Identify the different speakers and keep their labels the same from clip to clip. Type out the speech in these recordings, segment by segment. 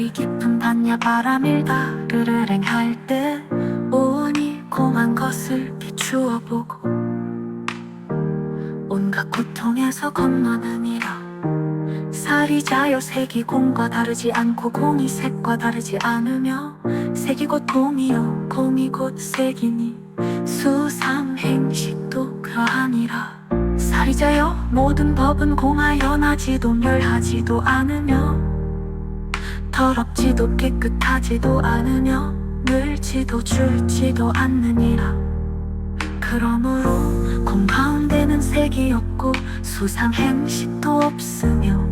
Speaker 1: 관자재보살이 깊은 반야 바람일다 르를 행할 때 오온이 공한 것을 비추어 보고 온갖 고통에서 건너느니라 살이 자요 색이 공과 다르지 않고 공이 색과 다르지 않으며 색이 곧 공이요 공이 곧 색이니 수삼행식도 그러하니라. 살이 자요 모든 법은 공하여 나지도 멸하지도 않으며 더럽지도 깨끗하지도 않으며 늘지도 줄지도 않느니라. 그러므로 공 가운데는 색이 없고 수상 행식도 없으며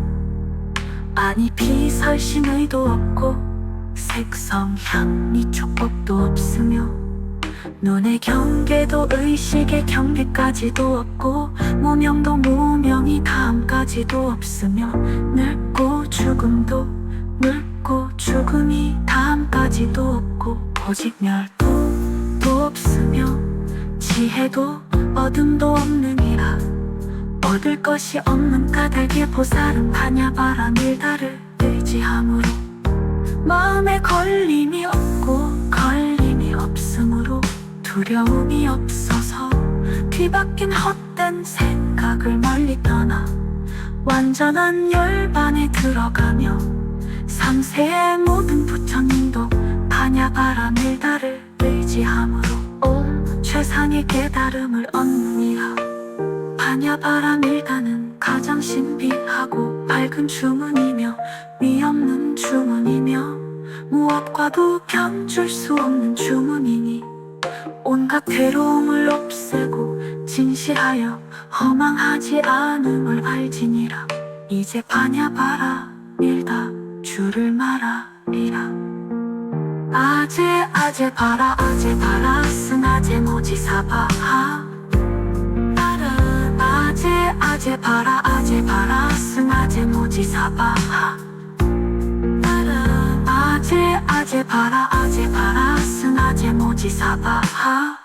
Speaker 1: 아니 비설신의도 없고 색성향미 촉법도 없으며 눈의 경계도 의식의 경계까지도 없고 무명도 무명이 다음까지도 없으며 늙고 죽음도 늙고 죽음이 다음까지도 없고 오직 멸도도 없으며 지혜도 어둠도 없느니라 얻을 것이 없는 까닭의 보살은 반야바라 밀다를 의지함으로 마음에 걸림이 없고 걸림이 없으므로 두려움이 없어서 뒤바뀐 헛된 생각을 멀리 떠나 완전한 열반에 들어가며 삼세의 모든 부처님도 반야바라 밀다를 의지함으로 온 최상의 깨달음을 얻느니라. 반야바라 밀다는 가장 신비하고 밝은 주문이며 위없는 주문이며 무엇과도 견줄 수 없는 주문이니 온갖 괴로움을 없애고 진실하여 허망하지 않음을 알지니라. 이제 반야바라 밀다 주를 말하리라. 아제 아제 바라 아제 바라. 스나제 모지? 사바하. 따른 아제 아제 바라 아제 바라. 스나제 모지? 사바하. 따른 아제 아제 바라 아제 바라. 스나제 모지? 사바하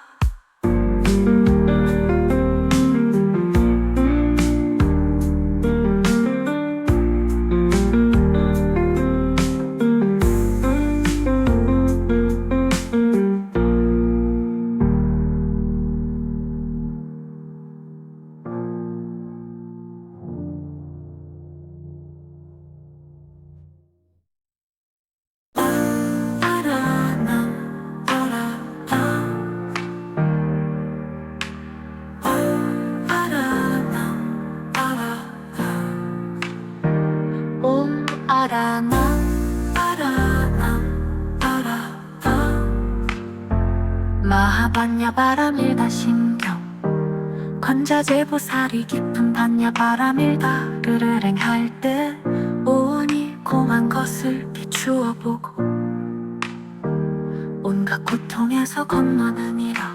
Speaker 1: 마하반야 바람일다 신경 관자재보살이 깊은 반야 바람일다 르를 행할 때 오온이 공한 것을 비추어 보고 온갖 고통에서 건너느니라.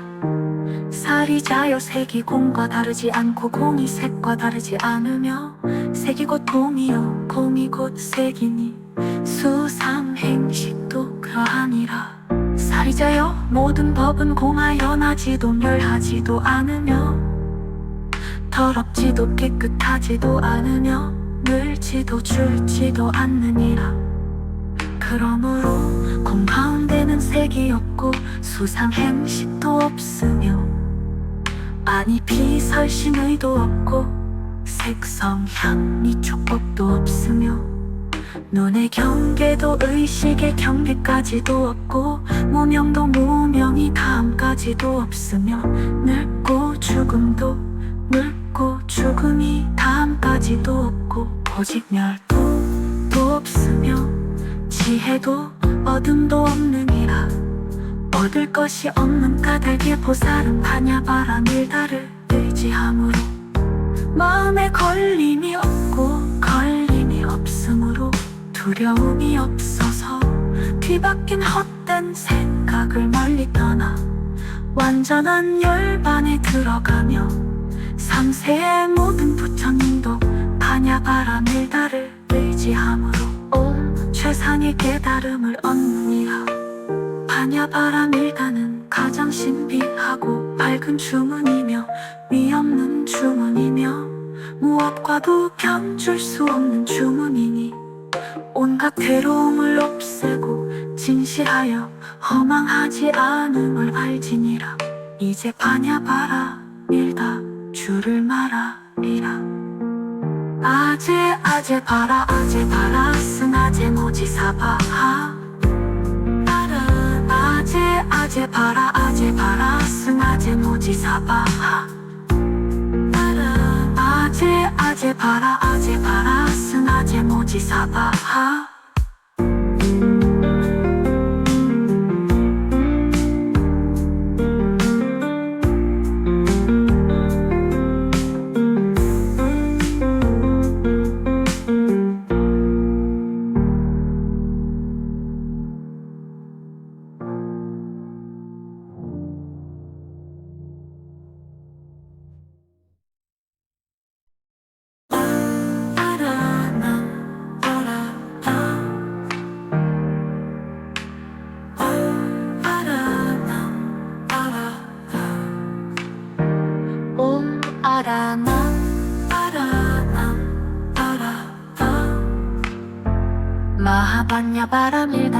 Speaker 1: 살이 자요 색이 공과 다르지 않고 공이 색과 다르지 않으며 색이 곧 공이요 공이 곧 색이니 수삼행식도 그러하니라 살이 자요. 모든 법은 공하여 나지도 멸하지도 않으며 더럽지도 깨끗하지도 않으며 늘지도 줄지도 않느니라. 그러므로 공 가운데는 색이 없고 수상 행식도 없으며 아니 비설신의도 없고 색성향미 촉법도 없으며 눈의 경계도 의식의 경계까지도 없고 무명도 무명이 다음까지도 없으며 늙고 죽음도 늙고 죽음이 다음까지도 없고 오직 멸도도 없으며 지혜도 어둠도 없느니라. 얻을 것이 없는 까닭의 보살은 반야바라 밀다를 의지함으로 마음에 걸림이 없고 두려움이 없어서 뒤바뀐 헛된 생각을 멀리 떠나 완전한 열반에 들어가며 삼세의 모든 부처님도 반야바라 밀다를 의지함으로 온 최상의 깨달음을 얻느니라 반야바라 밀다는 가장 신비하고 밝은 주문이며 위없는 주문이며 무엇과도 견줄 수 없는 주문이니 온갖 괴로움을 없애고 진실하여 허망하지 않음을 알지니라. 이제 바냐바라 밀다 줄을 말아리라. 아제 아제 바라 아제 바라 스나제 모지 사바하. 아제 아제 바라 아제 바라 스나제 모지 사바하 아제 아제 바라 아제 바라. 스나제 모지? 사바하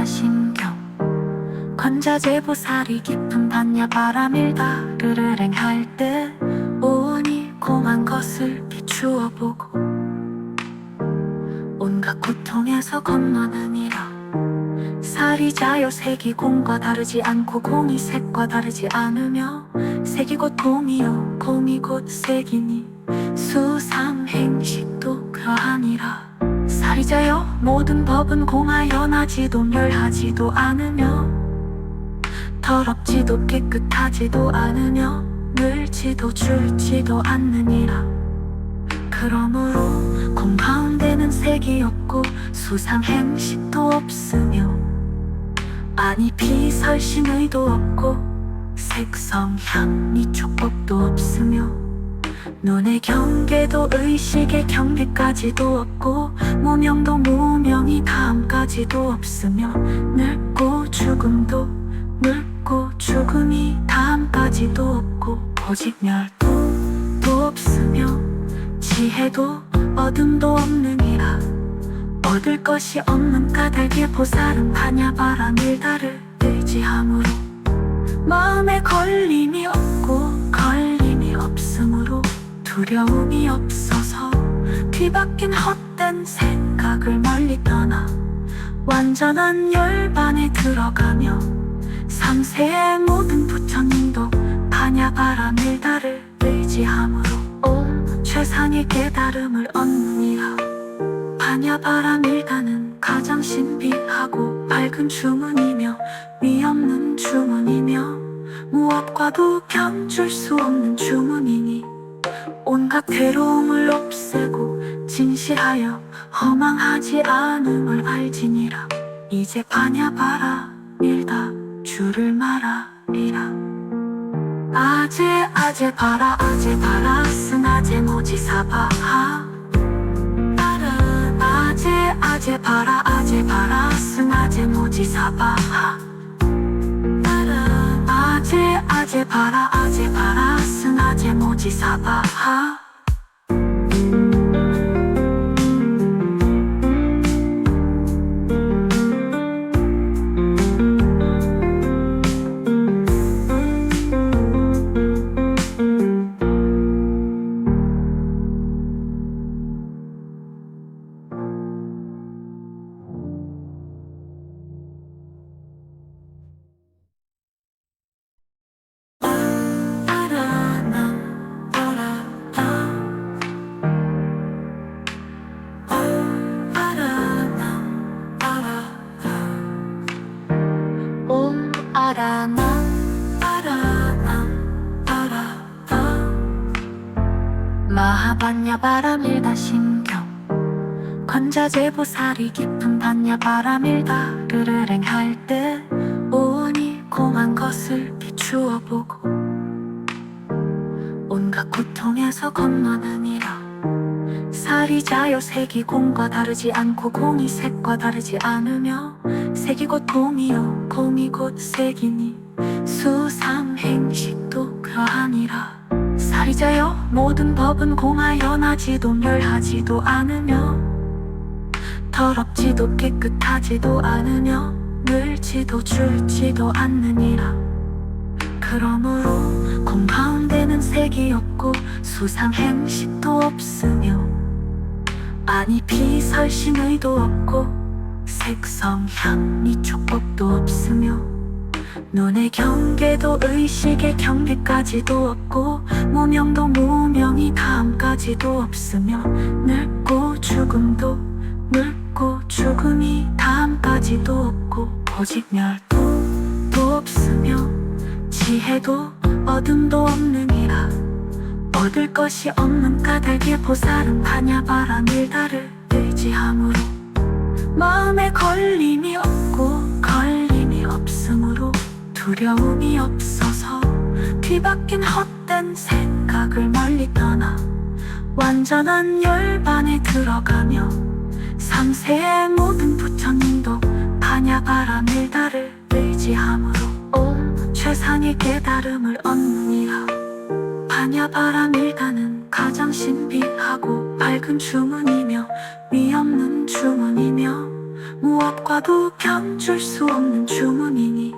Speaker 1: 바람일다 신경. 관자재보살이 깊은 반야 바람일다 르르랭 할때 오온이 공한 것을 비추어 보고 온갖 고통에서 건너느니라. 살이 자요 색이 공과 다르지 않고 공이 색과 다르지 않으며 색이 곧 공이요 공이 곧 색이니 수삼행식도 그러하니라 살이 자요. 모든 법은 공하여 나지도 멸하지도 않으며 더럽지도 깨끗하지도 않으며 늘지도 줄지도 않느니라. 그러므로 공 가운데는 색이 없고 수상 행식도 없으며 아니 비설신의도 없고 색성향미 촉법도 없으며 눈의 경계도 의식의 경계까지도 없고 무명도 무명이 다음까지도 없으며 늙고 죽음도 늙고 죽음이 다음까지도 없고 오직 멸도도 없으며 지혜도 어둠도 없느니라. 얻을 것이 없는 까닭의 보살은 바냐바라 밀다를 의지함으로 마음에 걸림이 없으므로 두려움이 없어서 뒤바뀐 헛된 생각을 멀리 떠나 완전한 열반에 들어가며 삼세의 모든 부처님도 바냐바라 밀다를 의지함으로 온 최상의 깨달음을 얻느니라. 바냐바라 밀다는 가장 신비하고 밝은 주문이며 위없는 주문이며 무엇과도 견줄 수 없는 주문이니 온갖 괴로움을 없애고 진실하여 허망하지 않음을 알지니라. 이제 바냐바라 밀다 줄을 말아리라. 아제 아제 바라 아제 바라 스나제 모지 사바하. 따른 아제 아제 바라 아제 바라 스나제 모지 사바하. 따른 아제 아제 바라 아제 바라. 스나제 모지 사바하 옴 아라나 따라나 따라다 마하반야 바람일다 신경. 관자재보살이 깊은 반야 바람일다 르르랭 할때 오온이 공한 것을 비추어 보고 온갖 고통에서 건너느니라 살이 자요 색이 공과 다르지 않고 공이 색과 다르지 않으며 색이 곧 공이요. 공이 곧 색이니 수삼행식도 그러하니라 살이 자여 모든 법은 공하여 나지도 멸하지도 않으며 더럽지도 깨끗하지도 않으며 늘지도 줄지도 않느니라. 그러므로 색이 없고 수상 행식도 없으며 아니 비설신 의도 없고 색성 향미 촉법도 없으며 눈의 경계도 의식의 경계까지도 없고 무명도 무명이 다음까지도 없으며 늙고 죽음도 늙고 죽음이 다음까지도 없고 오직 멸도도 없으며 지혜도 어둠도 없느니라 얻을 것이 없는 까닭에 보살은 반야바라 밀다를 의지함으로. 마음에 걸림이 없고 걸림이 없으므로 두려움이 없어서 뒤바뀐 헛된 생각을 멀리 떠나 완전한 열반에 들어가며 삼세의 모든 부처님도 반야바라 밀다를 의지함으로. 온 최상의 깨달음을 얻느니라 반야바라 밀다는 가장 신비하고 밝은 주문이며 위없는 주문이며 무엇과도 견줄 수 없는 주문이니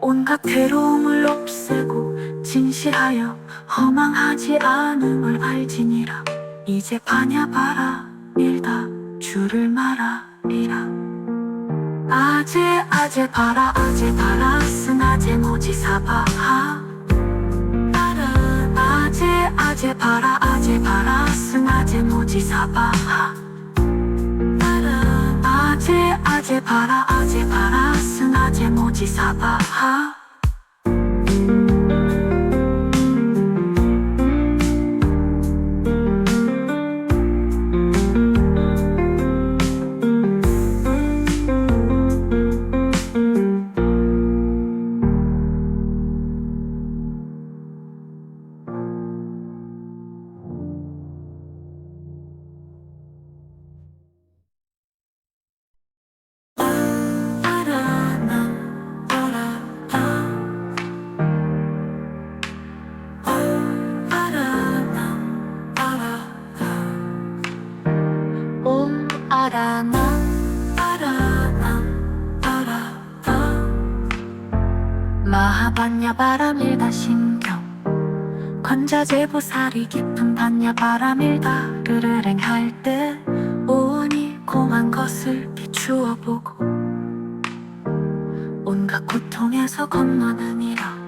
Speaker 1: 온갖 괴로움을 없애고 진실하여 허망하지 않음을 알지니라. 이제 반야바라 밀다 줄을 말아리라. 아제 아제 바라 아제 바라 스나제 모지 사바하. 따른 아제 아제 바라 아제 바라. 스나제 모지? 사바하 따른 아제 아제 바라 아제 바라. 스나제 모지? 사바 보살이 깊은 반야 바람일다를 행할 때 오온이 공한 것을 비추어 보고 온갖 고통에서 건너느니라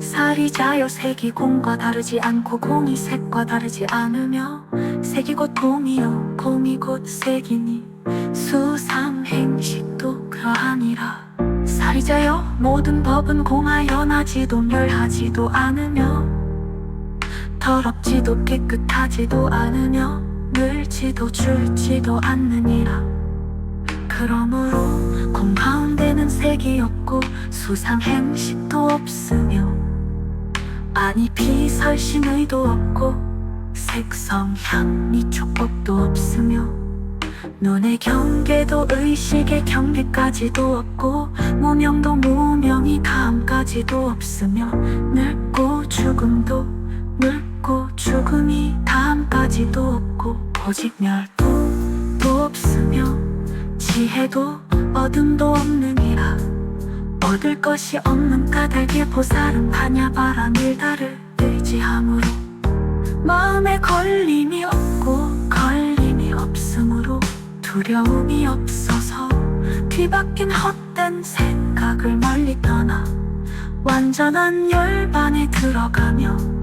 Speaker 1: 살이 자여 색이 공과 다르지 않고 공이 색과 다르지 않으며 색이 곧 공이요 공이 곧 색이니 수삼행식도 그러하니라. 살이 자여 모든 법은 공하여 나지도 멸하지도 않으며 더럽지도 깨끗하지도 않으며 늘지도 줄지도 않느니라. 그러므로 공 가운데는 색이 없고 수상 행식도 없으며 아니 비설신의도 없고 색성 향미 촉법도 없으며 눈의 경계도 의식의 경계까지도 없고 무명도 무명이 다음까지도 없으며 늙고 죽음도 늙 고 죽음이 다음까지도 없고 오직 멸도도 없으며 지혜도 어둠도 없느니라 얻을 것이 없는 까닭에 보살은 반야바라 밀다를 의지함으로 마음에 걸림이 없고 걸림이 없으므로 두려움이 없어서 뒤바뀐 헛된 생각을 멀리 떠나 완전한 열반에 들어가며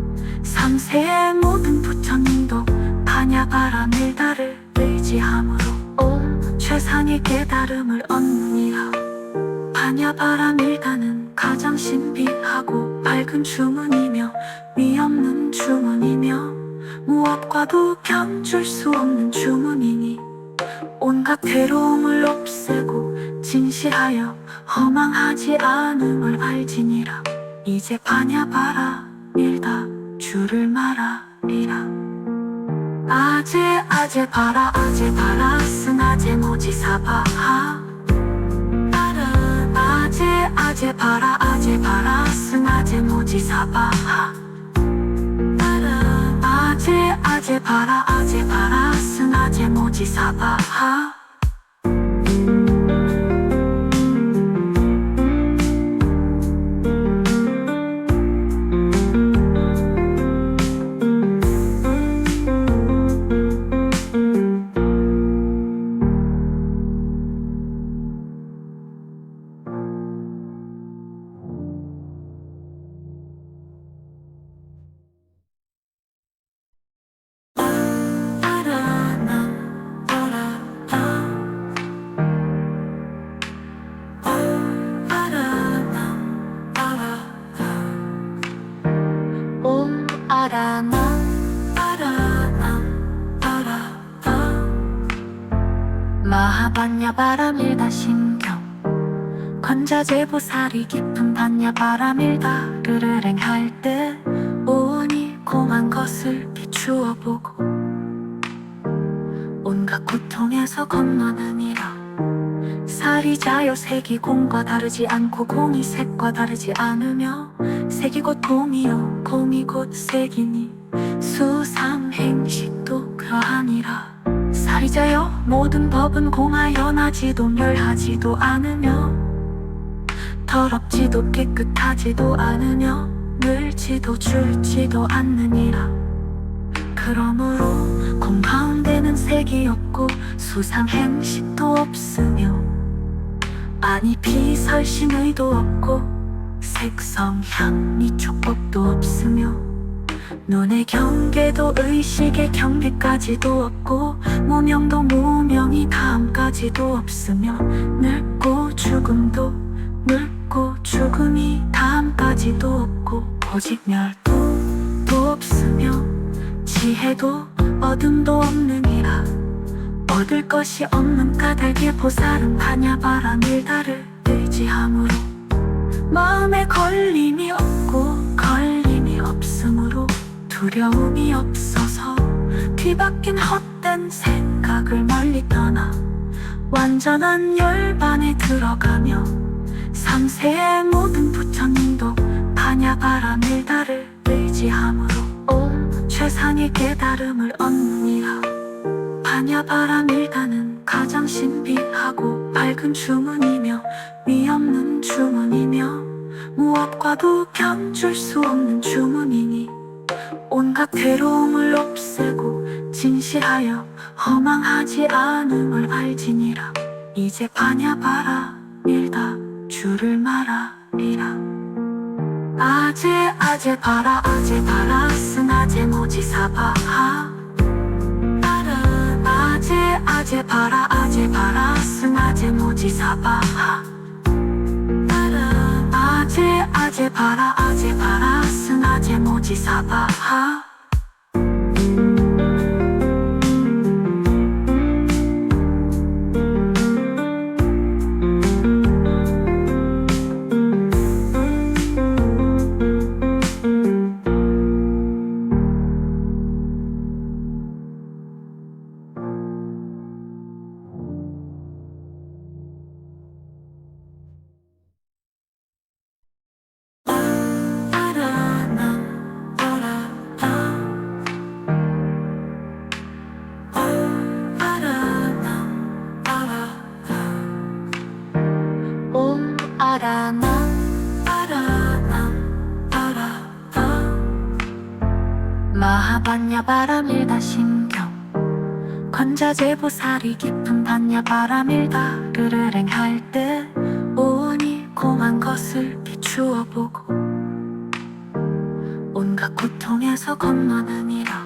Speaker 1: 삼세의 모든 부처님도 반야바라 밀다를 의지함으로. 온 최상의 깨달음을 얻느니라 반야바라 밀다는 가장 신비하고 밝은 주문이며 위없는 주문이며 무엇과도 견줄 수 없는 주문이니 온갖 괴로움을 없애고 진실하여 허망하지 않음을 알지니라. 이제 반야바라 밀다 줄을 말아리라. 아제 아제 바라 아제 바라. 스나제 모지? 사바하. 따른 아제 아제 바라 아제 바라. 스나제 모지? 사바하. 아재 봐라 아재 봐라. 승아재 모지? 사바하 반야 바람일다 신경 관자재보살이 깊은 반야 바람일다 르르랭 할 때 오온이 공한 것을 비추어 보고 온갖 고통에서 건너느니라. 살이 자요 색이 공과 다르지 않고 공이 색과 다르지 않으며 색이 곧 공이요 공이 곧 색이니 수삼행식도 그러하니라. 살 이 자요 모든 법은 공하여 나지도 멸하지도 않으며 더럽지도 깨끗하지도 않으며 늘지도 줄지도 않느니라. 그러므로 공 가운데는 색이 없고 수상 행식도 없으며 아니 비설신의도 없고 색성향미 촉법도 없으며 눈의 경계도 의식의 경계까지도 없고 무명도 무명이 다음까지도 없으며 늙고 죽음도 늙고 죽음이 다음까지도 없고 오직 멸도도 없으며 지혜도 어둠도 없느니라 얻을 것이 없는 까닭의 보살은 반야바라 밀다를 의지함으로 마음에 걸림이 없고 걸림이 없으므로 두려움이 없어서 뒤바뀐 헛된 생각을 멀리 떠나 완전한 열반에 들어가며 삼세의 모든 부처님도 반야바라 밀다를 의지함으로 온 최상의 깨달음을 얻느니라. 반야바라 밀다는 가장 신비하고 밝은 주문이며 위없는 주문이며 무엇과도 견줄 수 없는 주문이니 온갖 괴로움을 없애고 진실하여 허망하지 않음을 알지니라. 이제 반야 바라 밀다 줄을 말하리라. 아재 아재 바라 아재 바라 승아재 모지 사바하. 아르 아재 아재 바라 아재 바라 승아재 모지 사바하 아재 아재 바라 아재 바라. 승아재 모지 사바하 관자재보살이 깊은 반야 바람일다 르르랭 할때 오온이 공한 것을 비추어 보고 온갖 고통에서 건너느니라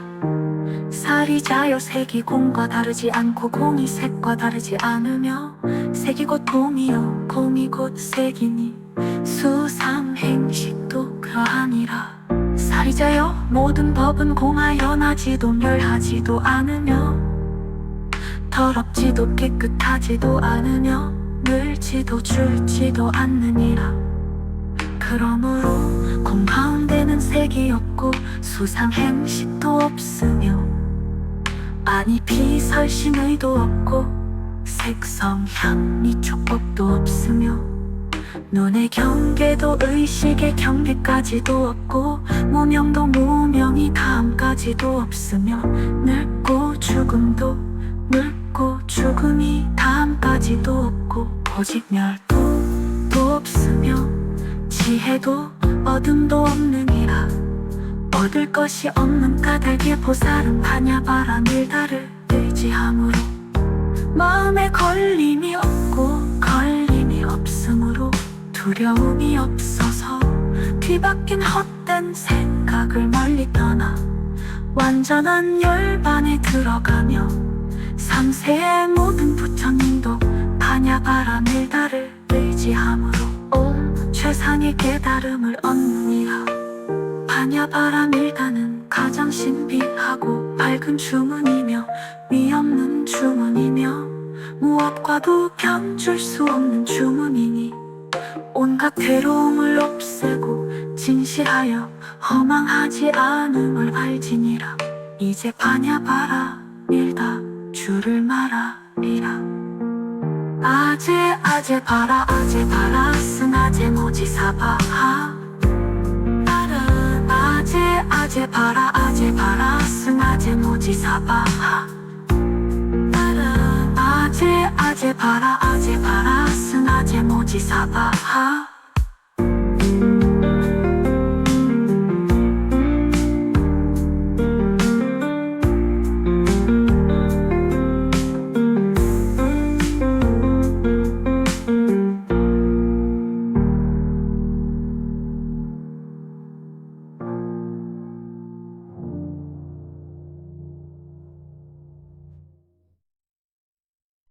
Speaker 1: 살이 자요 색이 공과 다르지 않고 공이 색과 다르지 않으며 색이 곧 공이요 공이 곧 색이니 수삼행식도 그러하니라. 살이 자요 모든 법은 공하여 나지도 멸하지도 않으며 더럽지도 깨끗하지도 않으며 늘지도 줄지도 않느니라. 그러므로 공 가운데는 색이 없고 수상 행식도 없으며 아니 비설신의도 없고 색성향미 촉법도 없으며 눈의 경계도 의식의 경계까지도 없고 무명도 무명이 다음까지 가지도 없으며 늙고 죽음도 늙 고 죽음이 다음까지도 없고 오직 멸도도 없으며 지혜도 어둠도 없느니라 얻을 것이 없는 까닭에 보살은 반야바라 밀다를 의지함으로 마음에 걸림이 없고 걸림이 없으므로 두려움이 없어서 뒤바뀐 헛된 생각을 멀리 떠나 완전한 열반에 들어가며 삼세의 모든 부처님도 반야바라 밀다를 의지함으로 온 최상의 깨달음을 얻느니라. 반야바라 밀다는 가장 신비하고 밝은 주문이며 위없는 주문이며 무엇과도 견줄 수 없는 주문이니 온갖 괴로움을 없애고 진실하여 허망하지 않음을 알지니라. 이제 반야바라 밀다 줄을 말하리라. 아제 아제 바라 아제 바라. 스나제 모지 사바하. 나는 아제 아제 바라 아제 바라. 스나제 모지 사바하. 나는 아제 아제 바라 아제 바라. 스나제 모지 사바하